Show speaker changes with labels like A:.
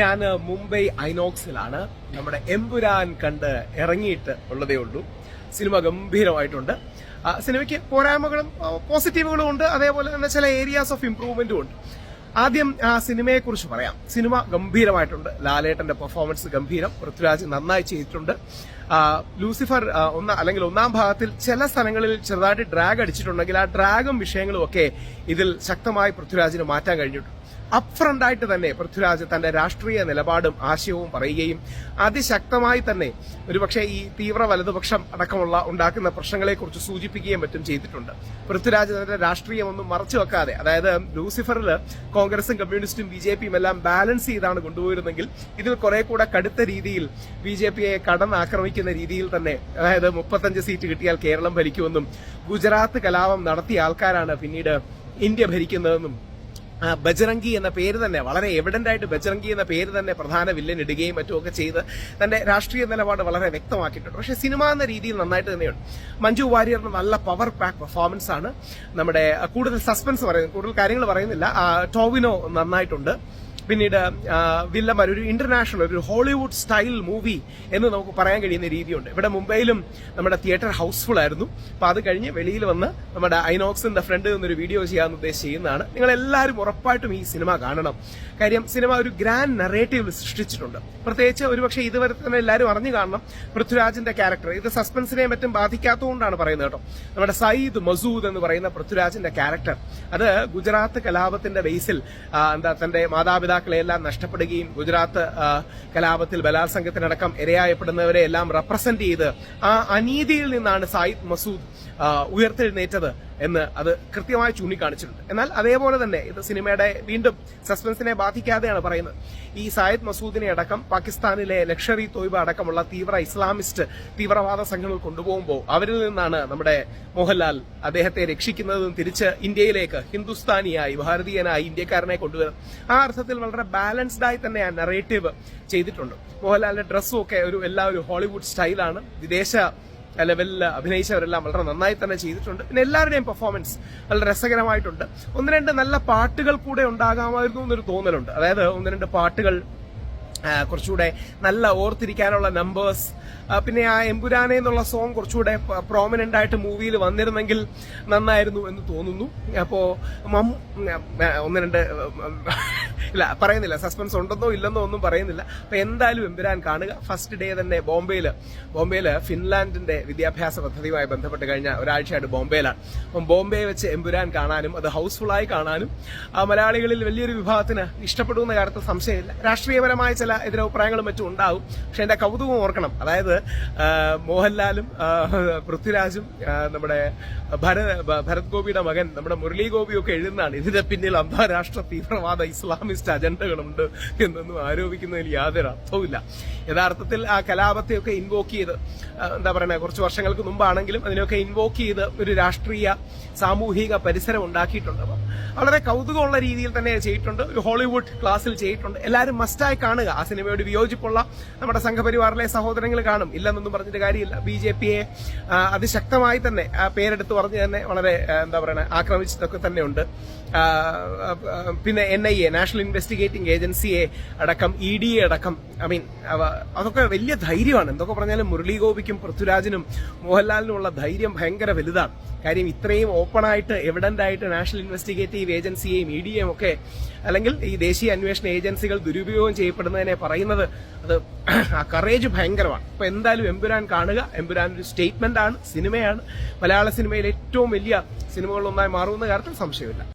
A: ഞാൻ മുംബൈ ഐനോക്സിലാണ് നമ്മുടെ എമ്പുരാൻ കണ്ട് ഇറങ്ങിയിട്ട് ഉള്ളതേ ഉള്ളൂ. സിനിമ ഗംഭീരമായിട്ടുണ്ട്. സിനിമയ്ക്ക് പോരായ്മകളും പോസിറ്റീവുകളും ഉണ്ട്. അതേപോലെ തന്നെ ചില ഏരിയാസ് ഓഫ് ഇംപ്രൂവ്മെന്റും ഉണ്ട്. ആദ്യം ആ സിനിമയെ കുറിച്ച് പറയാം. സിനിമ ഗംഭീരമായിട്ടുണ്ട്. ലാലേട്ടന്റെ പെർഫോമൻസ് ഗംഭീരം. പൃഥ്വിരാജ് നന്നായി ചെയ്തിട്ടുണ്ട്. ലൂസിഫർ ഒന്ന അല്ലെങ്കിൽ ഒന്നാം ഭാഗത്തിൽ ചില സ്ഥലങ്ങളിൽ ചെറുതായിട്ട് ഡ്രാഗ് അടിച്ചിട്ടുണ്ടെങ്കിൽ ആ ഡ്രാഗും വിഷയങ്ങളും ഒക്കെ ഇതിൽ ശക്തമായി പൃഥ്വിരാജിന് മാറ്റാൻ കഴിഞ്ഞിട്ടുണ്ട്. അപ്രണ്ട് ആയിട്ട് തന്നെ പൃഥ്വിരാജ് തന്റെ രാഷ്ട്രീയ നിലപാടും ആശയവും പറയുകയും അതിശക്തമായി തന്നെ ഒരുപക്ഷെ ഈ തീവ്ര വലതുപക്ഷം അടക്കമുള്ള ഉണ്ടാക്കുന്ന പ്രശ്നങ്ങളെക്കുറിച്ച് സൂചിപ്പിക്കുകയും മറ്റും ചെയ്തിട്ടുണ്ട്. പൃഥ്വിരാജ് തന്റെ രാഷ്ട്രീയമൊന്നും മറച്ചു വെക്കാതെ അതായത് ലൂസിഫറിൽ കോൺഗ്രസും കമ്മ്യൂണിസ്റ്റും ബി ജെ പിയും എല്ലാം ബാലൻസ് ചെയ്താണ് കൊണ്ടുപോയിരുന്നെങ്കിൽ ഇതിൽ കുറെ കൂടെ കടുത്ത രീതിയിൽ ബി ജെ പിയെ കടന്നാക്രമിക്കുന്ന രീതിയിൽ തന്നെ അതായത് മുപ്പത്തഞ്ച് സീറ്റ് കിട്ടിയാൽ കേരളം ഭരിക്കുമെന്നും ഗുജറാത്ത് കലാപം നടത്തിയ ആൾക്കാരാണ് പിന്നീട് ഇന്ത്യ ഭരിക്കുന്നതെന്നും ബജറംഗി എന്ന പേര് തന്നെ വളരെ എവിഡന്റ് ആയിട്ട് ബജറംഗി എന്ന പേര് തന്നെ പ്രധാന വില്ലൻ ഇടുകയും മറ്റുമൊക്കെ ചെയ്ത് തന്റെ രാഷ്ട്രീയ നിലപാട് വളരെ വ്യക്തമാക്കിയിട്ടുണ്ട്. പക്ഷേ സിനിമ എന്ന രീതിയിൽ നന്നായിട്ട് തന്നെയുണ്ട്. മഞ്ജു വാര്യറിന് നല്ല പവർ പാക്ക് പെർഫോമൻസ് ആണ്. നമ്മുടെ കൂടുതൽ സസ്പെൻസ് പറയുന്നത് കൂടുതൽ കാര്യങ്ങൾ പറയുന്നില്ല. ടോവിനോ നന്നായിട്ടുണ്ട്. പിന്നീട് വില്ലമാർ ഒരു ഇന്റർനാഷണൽ ഒരു ഹോളിവുഡ് സ്റ്റൈൽ മൂവി എന്ന് നമുക്ക് പറയാൻ കഴിയുന്ന രീതിയുണ്ട്. ഇവിടെ മുംബൈയിലും നമ്മുടെ തിയേറ്റർ ഹൗസ്ഫുൾ ആയിരുന്നു. അപ്പൊ അത് കഴിഞ്ഞ് വെളിയിൽ വന്ന് നമ്മുടെ ഐനോക്സിന്റെ ഫ്രണ്ട് നിന്നൊരു വീഡിയോ ചെയ്യാമെന്ന് ഉദ്ദേശിച്ച് നിങ്ങൾ എല്ലാവരും ഉറപ്പായിട്ടും ഈ സിനിമ കാണണം. കാര്യം സിനിമ ഒരു ഗ്രാൻഡ് നറേറ്റീവ് സൃഷ്ടിച്ചിട്ടുണ്ട്. പ്രത്യേകിച്ച് ഒരുപക്ഷെ ഇതുവരെ തന്നെ എല്ലാവരും അറിഞ്ഞു കാണണം പൃഥ്വിരാജിന്റെ ക്യാരക്ടർ ഇത് സസ്പെൻസിനെ മറ്റും ബാധിക്കാത്തതുകൊണ്ടാണ് പറയുന്നത് കേട്ടോ. നമ്മുടെ സയ്യിദ് മസൂദ് എന്ന് പറയുന്ന പൃഥ്വിരാജിന്റെ ക്യാരക്ടർ അത് ഗുജറാത്ത് കലാപത്തിന്റെ ബേസിൽ എന്താ തന്റെ മാതാപിതാക്കളെ എല്ലാം നഷ്ടപ്പെടുകയും ഗുജറാത്ത് കലാപത്തിൽ ബലാത്സംഗത്തിനടക്കം ഇരയായപ്പെടുന്നവരെ എല്ലാം റെപ്രസെന്റ് ചെയ്ത് ആ അനീതിയിൽ നിന്നാണ് സായിദ് മസൂദ് ഉയർത്തെഴുന്നേറ്റത് എന്ന് അത് കൃത്യമായി ചൂണ്ടിക്കാണിച്ചിട്ടുണ്ട്. എന്നാൽ അതേപോലെ തന്നെ ഇത് സിനിമയുടെ വീണ്ടും സസ്പെൻസിനെ ബാധിക്കാതെയാണ് പറയുന്നത്. ഈ സായിദ് മസൂദിനെ അടക്കം പാകിസ്ഥാനിലെ ലക്ഷറി തോയ്ബ അടക്കമുള്ള തീവ്ര ഇസ്ലാമിസ്റ്റ് തീവ്രവാദ സംഘങ്ങൾ കൊണ്ടുപോകുമ്പോൾ അവരിൽ നിന്നാണ് നമ്മുടെ മോഹൻലാൽ അദ്ദേഹത്തെ രക്ഷിക്കുന്നതും തിരിച്ച് ഇന്ത്യയിലേക്ക് ഹിന്ദുസ്ഥാനിയായി ഭാരതീയനായി ഇന്ത്യക്കാരനെ കൊണ്ടുവരും ആ അർത്ഥത്തിൽ വളരെ ബാലൻസ്ഡ് ആയി തന്നെ ആ നറേറ്റീവ് ചെയ്തിട്ടുണ്ട്. മോഹൻലാലിന്റെ ഡ്രസ്സും ഒക്കെ ഒരു എല്ലാ ഒരു ഹോളിവുഡ് സ്റ്റൈലാണ്. വിദേശ ലെവലിൽ അഭിനയിച്ചവരെല്ലാം വളരെ നന്നായി തന്നെ ചെയ്തിട്ടുണ്ട്. പിന്നെ എല്ലാവരുടെയും പെർഫോമൻസ് വളരെ രസകരമായിട്ടുണ്ട്. ഒന്ന് രണ്ട് നല്ല പാട്ടുകൾ കൂടെ ഉണ്ടാകാമായിരുന്നു എന്നൊരു തോന്നലുണ്ട്. അതായത് ഒന്ന് രണ്ട് പാട്ടുകൾ കുറച്ചുകൂടെ നല്ല ഓർത്തിരിക്കാനുള്ള നമ്പേഴ്സ് പിന്നെ ആ എമ്പുരാനെ എന്നുള്ള സോങ് കുറച്ചുകൂടെ പ്രോമിനന്റ് ആയിട്ട് മൂവിയിൽ വന്നിരുന്നെങ്കിൽ നന്നായിരുന്നു എന്ന് തോന്നുന്നു. അപ്പോ ഒന്ന് രണ്ട് ഇല്ല പറയുന്നില്ല. സസ്പെൻസ് ഉണ്ടെന്നോ ഇല്ലെന്നോ ഒന്നും പറയുന്നില്ല. അപ്പൊ എന്തായാലും എമ്പുരാൻ കാണുക. ഫസ്റ്റ് ഡേ തന്നെ ബോംബെയിൽ ബോംബെയിൽ ഫിൻലാൻഡിന്റെ വിദ്യാഭ്യാസ പദ്ധതിയുമായി ബന്ധപ്പെട്ട് കഴിഞ്ഞ ഒരാഴ്ചയായിട്ട് ബോംബെയിലാണ്. അപ്പം ബോംബെ വെച്ച് എമ്പുരാൻ കാണാനും അത് ഹൗസ്ഫുള്ളായി കാണാനും മലയാളികളിൽ വലിയൊരു വിഭാഗത്തിന് ഇഷ്ടപ്പെടുന്ന കാര്യത്തിൽ സംശയമില്ല. രാഷ്ട്രീയപരമായ ചില എതിരഭിപ്രായങ്ങളും മറ്റും ഉണ്ടാവും. പക്ഷെ എന്റെ കൗതുകം ഓർക്കണം. അതായത് മോഹൻലാലും പൃഥ്വിരാജും നമ്മുടെ ഭരത് ഭ- ഭരത് ഗോപിയുടെ മകൻ നമ്മുടെ മുരളി ഗോപിയൊക്കെ എഴുതുന്നതാണ്. ഇതിന്റെ പിന്നിൽ അന്താരാഷ്ട്ര തീവ്രവാദ ഇസ്ലാമിസ്റ്റ് അജണ്ടകളുണ്ട് എന്നൊന്നും ആരോപിക്കുന്നതിൽ യാതൊരു അർത്ഥവുമില്ല. യഥാർത്ഥത്തിൽ ആ കലാപത്തെയൊക്കെ ഇൻവോക്ക് ചെയ്ത് എന്താ പറയുക കുറച്ച് വർഷങ്ങൾക്ക് മുമ്പാണെങ്കിലും അതിനെയൊക്കെ ഇൻവോക്ക് ചെയ്ത് ഒരു രാഷ്ട്രീയ സാമൂഹിക പരിസരം ഉണ്ടാക്കിയിട്ടുണ്ട്. അപ്പം വളരെ കൗതുകമുള്ള രീതിയിൽ തന്നെ ചെയ്തിട്ടുണ്ട്. ഹോളിവുഡ് ക്ലാസ്സിൽ ചെയ്തിട്ടുണ്ട്. എല്ലാവരും മസ്റ്റായി കാണുക. ആ സിനിമയോട് വിയോജിപ്പുള്ള നമ്മുടെ സംഘപരിവാറിലെ സഹോദരങ്ങൾ കാണും. ഇല്ലെന്നൊന്നും പറഞ്ഞിട്ട് കാര്യമില്ല. ബി ജെ പിയെ അതിശക്തമായി തന്നെ പേരെടുത്ത് പറഞ്ഞ് തന്നെ വളരെ എന്താ പറയുക ആക്രമിച്ചതൊക്കെ തന്നെയുണ്ട് പിന്നെ N I A national investigating ഏജൻസിയെ അടക്കം ഇ ഡി എ അടക്കം ഐ മീൻ അതൊക്കെ വലിയ ധൈര്യമാണ്. എന്തൊക്കെ പറഞ്ഞാലും മുരളി ഗോപിക്കും പൃഥ്വിരാജിനും മോഹൻലാലിനുമുള്ള ധൈര്യം ഭയങ്കര വലുതാണ്. കാര്യം ഇത്രയും ഓപ്പണായിട്ട് എവിഡന്റ് ആയിട്ട് നാഷണൽ ഇൻവെസ്റ്റിഗേറ്റീവ് ഏജൻസിയെയും ഇ ഡിയെയും ഒക്കെ അല്ലെങ്കിൽ ഈ ദേശീയ അന്വേഷണ ഏജൻസികൾ ദുരുപയോഗം ചെയ്യപ്പെടുന്നതിനെ പറയുന്നത് അത് ആ കറേജ് ഭയങ്കരമാണ്. അപ്പൊ എന്തായാലും എമ്പുരാൻ കാണുക. എമ്പുരാൻ ഒരു സ്റ്റേറ്റ്മെന്റ് ആണ് സിനിമയാണ്. മലയാള സിനിമയിൽ ഏറ്റവും വലിയ സിനിമകളിലൊന്നായി മാറുമെന്ന കാര്യത്തിൽ സംശയമില്ല.